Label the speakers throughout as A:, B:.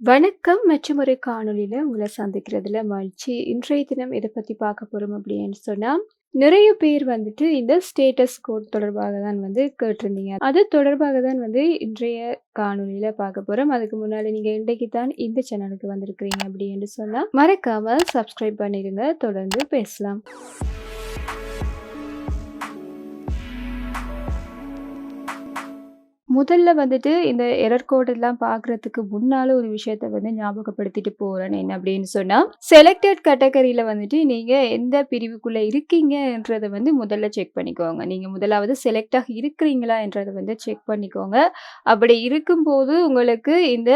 A: வணக்கம் மற்றும் ஒரு காணொலியில் உங்களை சந்திக்கிறதுல மகிழ்ச்சி. இன்றைய தினம் இதை பற்றி பார்க்க போகிறோம் அப்படின்னு சொன்னால் நிறைய பேர் வந்துட்டு இந்த ஸ்டேட்டஸ் கோட் தொடர்பாக தான் வந்து கேட்டிருந்தீங்க. அது தொடர்பாக தான் வந்து இன்றைய காணொளியில பார்க்க போறோம். அதுக்கு முன்னாடி நீங்க இன்றைக்கு தான் இந்த சேனலுக்கு வந்திருக்கிறீங்க அப்படின்னு சொன்னா, மறக்காம சப்ஸ்கிரைப் பண்ணிருங்க. தொடர்ந்து பேசலாம். முதல்ல வந்துட்டு இந்த எரர் கோடெல்லாம் பார்க்குறதுக்கு முன்னால ஒரு விஷயத்த வந்து ஞாபகப்படுத்திட்டு போறேன். என்ன அப்படின்னு சொன்னா, செலக்டட் கேட்டகரியில வந்துட்டு நீங்க எந்த பிரிவுக்குள்ள இருக்கீங்கன்றத வந்து முதல்ல செக் பண்ணிக்கோங்க. நீங்க முதலாவது செலக்டாக இருக்கிறீங்களா என்றதை வந்து செக் பண்ணிக்கோங்க. அப்படி இருக்கும்போது உங்களுக்கு இந்த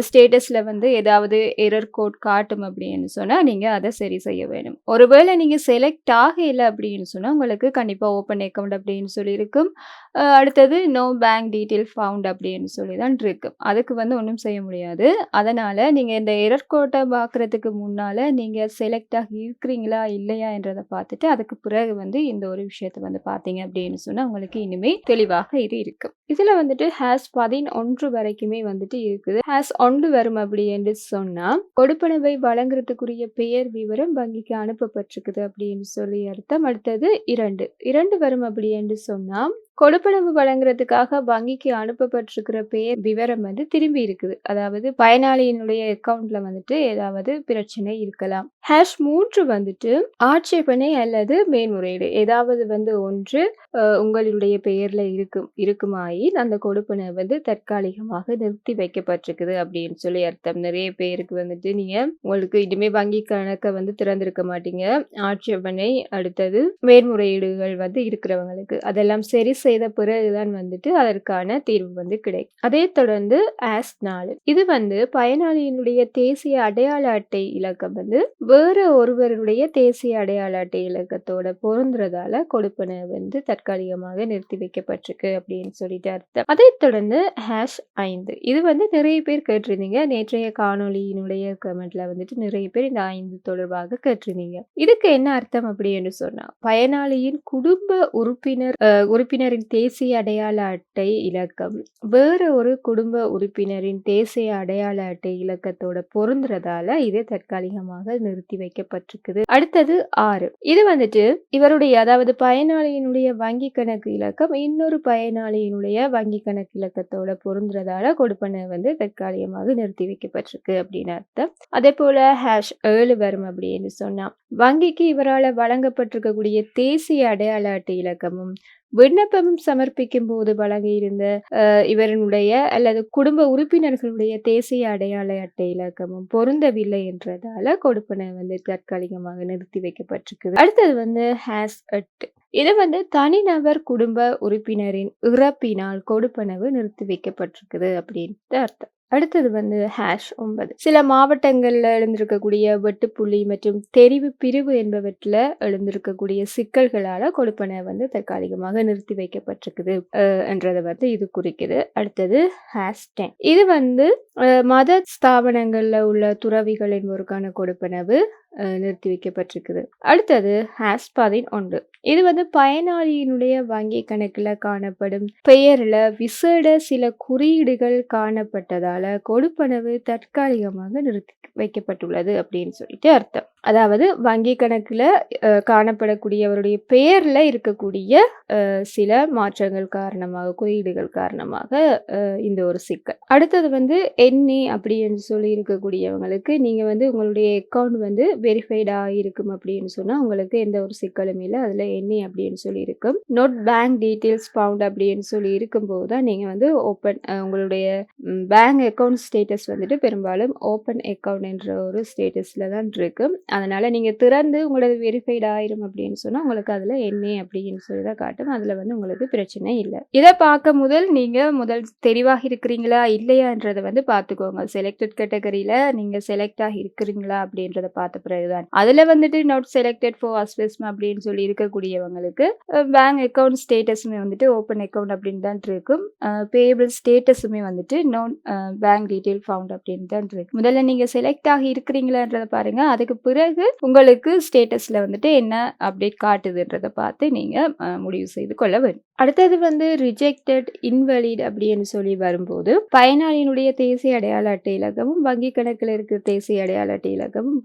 A: ஸ்டேட்டஸில் ஸ்டேட்டஸ்ல வந்து ஏதாவது எரர் கோட் காட்டும் அப்படின்னு சொன்னா, நீங்க அதை சரி செய்ய வேணும். ஒருவேளை நீங்க செலக்ட் ஆகல அப்படின்னு சொன்னா, உங்களுக்கு கண்டிப்பா ஓப்பன் அக்கவுண்ட் அப்படின்னு சொல்லி இருக்கும். அடுத்தது நோ பேங்க் டீ டீட்டெயில் ஃபவுண்ட் அப்படின்னு சொல்லி தான் இருக்கு. அதுக்கு வந்து ஒன்றும் செய்ய முடியாது. அதனால் நீங்கள் இந்த எரர் கோட்டை பார்க்குறதுக்கு முன்னால் நீங்கள் செலக்ட் ஆகி இருக்கிறீங்களா? இல்லையா? என்றதை பார்த்துட்டு, அதுக்கு பிறகு வந்து இந்த ஒரு விஷயத்த வந்து பார்த்தீங்க அப்படின்னு சொன்னால் உங்களுக்கு இனிமே தெளிவாக இது இருக்கும். இதில் வந்துட்டு ஹேஸ் 11 வரைக்குமே வந்துட்டு இருக்குது. ஹேஸ் ஒன்று வரும் அப்படி என்று சொன்னால் கொடுப்பனவை வழங்குறதுக்குரிய பெயர் விவரம் வங்கிக்கு அனுப்பப்பட்டிருக்குது அப்படின்னு சொல்லி அர்த்தம். அடுத்தது 2 2 வரும் அப்படி என்று சொன்னால் கொடுப்பனவு வழங்குறதுக்காக வங்கிக்கு அனுப்பப்பட்டிருக்கிற பெயர் விவரம் வந்து திரும்பி இருக்குது. அதாவது பயனாளியினுடைய அக்கவுண்ட்ல வந்துட்டு ஏதாவது பிரச்சனை இருக்கலாம். ஹேஷ் மூன்று வந்துட்டு ஆட்சேபனை அல்லது மேன்முறையீடு ஏதாவது வந்து ஒன்று உங்களுடைய பெயர்ல இருக்கும் இருக்குமாயின், அந்த கொடுப்பனை வந்து தற்காலிகமாக நிறுத்தி வைக்கப்பட்டிருக்குது அப்படின்னு சொல்லி அர்த்தம். நிறைய பேருக்கு வந்துட்டு நீங்க உங்களுக்கு இனிமே வங்கி கணக்கை வந்து திறந்திருக்க மாட்டீங்க. ஆட்சேபனை அடுத்தது மேன்முறையீடுகள் வந்து இருக்கிறவங்களுக்கு. அதெல்லாம் சரி செய்த பிறகு தான் வந்துட்டு அதற்கான தீர்வு வந்து கிடைக்கும். அதே தொடர்ந்து ஆஸ் நாலு இது வந்து பயனாளியினுடைய தேசிய அடையாள அட்டை இலக்கம் வந்து வேற ஒருவருடைய தேசிய அடையாள அட்டை இலக்கத்தோட பொருந்துறதால கொடுப்பனை வந்து தற்காலிகமாக நிறுத்தி வைக்கப்பட்டிருக்கு அப்படின்னு சொல்லிட்டு அர்த்தம். அதை தொடர்ந்து ஹேஷ் ஐந்து இது வந்து நிறைய பேர் கேட்டிருந்தீங்க. நேற்றைய காணொலியினுடைய கமெண்ட்ல வந்துட்டு நிறைய பேர் இந்த ஐந்து தொடர்பாக கேட்டிருந்தீங்க. இதுக்கு என்ன அர்த்தம் அப்படி என்று சொன்னா, பயனாளியின் குடும்ப உறுப்பினர் உறுப்பினர் உறுப்பினரின் தேசிய அடையாள அட்டை இலக்கம் வேறு ஒரு குடும்ப உறுப்பினரின் தேசிய அடையாள அட்டை இலக்கத்தோட பொருந்துறதால இது தற்காலிகமாக நிறுத்தி வைக்கப்பட்டிருக்குது. அடுத்தது ஆறு இது வந்துட்டு இவருடைய அதாவது பயனாளியினுடைய வங்கி கணக்கு இலக்கம் இன்னொரு பயனாளியினுடைய வங்கி கணக்கு இலக்கத்தோட பொருந்துறதால கொடுப்பனை வந்து தற்காலிகமாக நிறுத்தி வைக்கப்பட்டிருக்கு அப்படின்னு அர்த்தம். அதே போல ஹேஷ் ஏழு வரும் அப்படின்னு சொன்னா, வங்கிக்கு இவரால் வழங்கப்பட்டிருக்கக்கூடிய தேசிய அடையாள அட்டை இலக்கமும், விண்ணப்பமும் சமர்ப்பிக்கும் போது வழங்கியிருந்த அ இவரினுடைய அல்லது குடும்ப உறுப்பினர்களுடைய தேசிய அடையாள அட்டை இலக்கமும் பொருந்தவில்லை என்றதால கொடுப்பனை வந்து தற்காலிகமாக நிறுத்தி வைக்கப்பட்டிருக்குது. அடுத்தது வந்து ஹேஸ் அட் இது வந்து தனிநபர் குடும்ப உறுப்பினரின் இறப்பினால் கொடுப்பனவு நிறுத்தி வைக்கப்பட்டிருக்குது அப்படின்ட்டு அர்த்தம். அடுத்தது வந்து ஹேஷ் ஒன்பது. சில மாவட்டங்களில் எழுந்திருக்கக்கூடிய வெட்டுப்புள்ளி மற்றும் தெரிவு பிரிவு என்பவற்றில் எழுந்திருக்கக்கூடிய சிக்கல்களால் கொடுப்பனவு வந்து தற்காலிகமாக நிறுத்தி வைக்கப்பட்டிருக்குது என்றதை வந்து இது குறிக்குது. அடுத்தது ஹேஷ் 10 இது வந்து மத ஸ்தாபனங்களில் உள்ள துறவிகள் என்பவருக்கான கொடுப்பனவு. நிறுத்தி வைக்கப்பட்டிருக்குது. அடுத்தது ஹாஸ்பாதின் ஒன்று இது வந்து பயனாளியினுடைய வங்கி கணக்கில் காணப்படும் பெயரில் விசேட சில குறியீடுகள் காணப்பட்டதால் கொடுப்பனவு தற்காலிகமாக நிறுத்தி வைக்கப்பட்டுள்ளது அப்படின்னு சொல்லிட்டு அர்த்தம். அதாவது வங்கி கணக்கில் காணப்படக்கூடியவருடைய பெயரில் இருக்கக்கூடிய சில மாற்றங்கள் காரணமாக, குறியீடுகள் காரணமாக இந்த ஒரு சிக்கல். அடுத்தது வந்து என்னி அப்படின்னு சொல்லி இருக்கக்கூடியவங்களுக்கு நீங்கள் வந்து உங்களுடைய அக்கவுண்ட் வந்து வெரிஃபைடாக இருக்கும் அப்படின்னு சொன்னால் உங்களுக்கு எந்த ஒரு சிக்கலும் இல்லை அதில் என்ன அப்படின்னு சொல்லி இருக்கும். நோட் பேங்க் டீட்டெயில்ஸ் ஃபவுண்ட் அப்படின்னு சொல்லி இருக்கும்போது தான் நீங்கள் வந்து ஓப்பன் உங்களுடைய பேங்க் அக்கவுண்ட் ஸ்டேட்டஸ் வந்துட்டு பெரும்பாலும் ஓப்பன் அக்கவுண்ட் என்ற ஒரு ஸ்டேட்டஸில் தான் இருக்கும் அதனால் நீங்கள் திறந்து உங்களது வெரிஃபைட் ஆயிரும் அப்படின்னு சொன்னால் உங்களுக்கு அதில் என்ன அப்படின்னு சொல்லி தான் காட்டும். அதில் வந்து உங்களுக்கு பிரச்சனை இல்லை இதை பார்க்க முதல் நீங்கள் முதல் தெளிவாக இருக்கிறீங்களா? இல்லையான்றதை வந்து பார்த்துக்கோங்க. செலக்டட் கேட்டகரியில் நீங்கள் செலக்ட் ஆகி இருக்கிறீங்களா? அப்படின்றத பார்த்த பிறகு தான் அதில் வந்துட்டு நாட் செலக்டட் ஃபார் அஸ்வெஸ்ம் அப்படின்னு சொல்லி இருக்கக்கூடியவங்களுக்கு பேங்க் அக்கௌண்ட் ஸ்டேட்டஸுமே வந்துட்டு ஓப்பன் அக்கௌண்ட் அப்படின்னு தான் இருக்கும் பேபிள் ஸ்டேட்டஸுமே வந்துட்டு நோன் பேங்க் டீட்டெயில் ஃபவுண்ட் அப்படின்னு தான் இருக்கு முதல்ல நீங்கள் செலக்ட் ஆகி இருக்கிறீங்களான்றதை பாருங்க. அதுக்கு பிறகு உங்களுக்கு ஸ்டேட்டஸில் வந்துட்டு என்ன அப்டேட் காட்டுதுன்றதை பார்த்து நீங்கள் முடிவு செய்து கொள்ள வேண்டும். அடுத்தது வந்து ரிஜெக்டட் இன்வெலிட் அப்படின்னு சொல்லி வரும்போது பயனாளியினுடைய தேசிய அடையாள அட்டை இலக்கமும் வங்கி கணக்கில் இருக்கிற தேசிய அடையாள அட்டை இலக்கமும்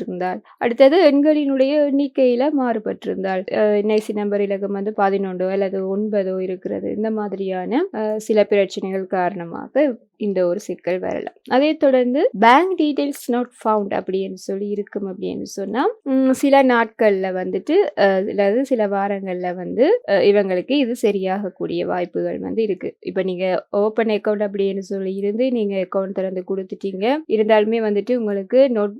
A: பெற்றிருந்தாள். அடுத்தது எண்களினுடைய எண்ணிக்கையில மாறுபட்டிருந்தால் என்ஐசி நம்பர் இலக்கம் வந்து பதினொன்றோ அல்லது ஒன்பதோ இருக்கிறது. இந்த மாதிரியான சில பிரச்சனைகள் காரணமாக இந்த ஒரு சிக்கல் வரலாம் அதே தொடர்ந்து பேங்க் டீடைல்ஸ் நாட் ஃபவுண்ட் அப்படின்னு சொல்லி இருக்கும் அப்படின்னு சொன்னால் சில நாட்களில் வந்துட்டு அதாவது சில வாரங்களில் வந்து இவங்களுக்கு இது சரியாகக்கூடிய வாய்ப்புகள் வந்து இருக்குது இப்போ நீங்கள் ஓப்பன் அக்கவுண்ட் அப்படின்னு சொல்லி இருந்து நீங்கள் அக்கௌண்ட் திறந்து கொடுத்துட்டீங்க. இருந்தாலுமே வந்துட்டு உங்களுக்கு நோட்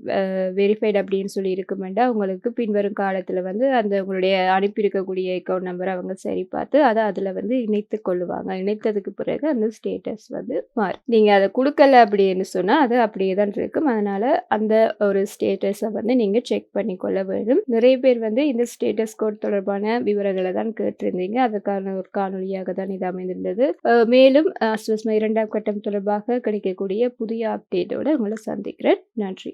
A: வெரிஃபைட் அப்படின்னு சொல்லி இருக்குமெண்டா உங்களுக்கு பின்வரும் காலத்தில் வந்து அந்த உங்களுடைய அனுப்பியிருக்கக்கூடிய அக்கவுண்ட் நம்பர் அவங்க சரி பார்த்து அதை அதில் வந்து இணைத்து கொள்ளுவாங்க. இணைத்ததுக்கு பிறகு அந்த ஸ்டேட்டஸ் வந்து மாறும். நீங்கள் அதை கொடுக்கல அப்படின்னு சொன்னால் அது அப்படியே தான் இருக்கும். அதனால் அந்த ஒரு ஸ்டேட்டஸை வந்து நீங்கள் செக் பண்ணி கொள்ள வேண்டும். நிறைய பேர் வந்து இந்த ஸ்டேட்டஸ் கோட் தொடர்பான விவரங்களை தான் கேட்டிருந்தீங்க. அதுக்கான ஒரு காணொலியாக தான் இது அமைந்திருந்தது. மேலும் அஸ்வஸ்மா இரண்டாம் கட்டம் தொடர்பாக கிடைக்கக்கூடிய புதிய அப்டேட்டோடு உங்களை சந்திக்கிறேன். நன்றி.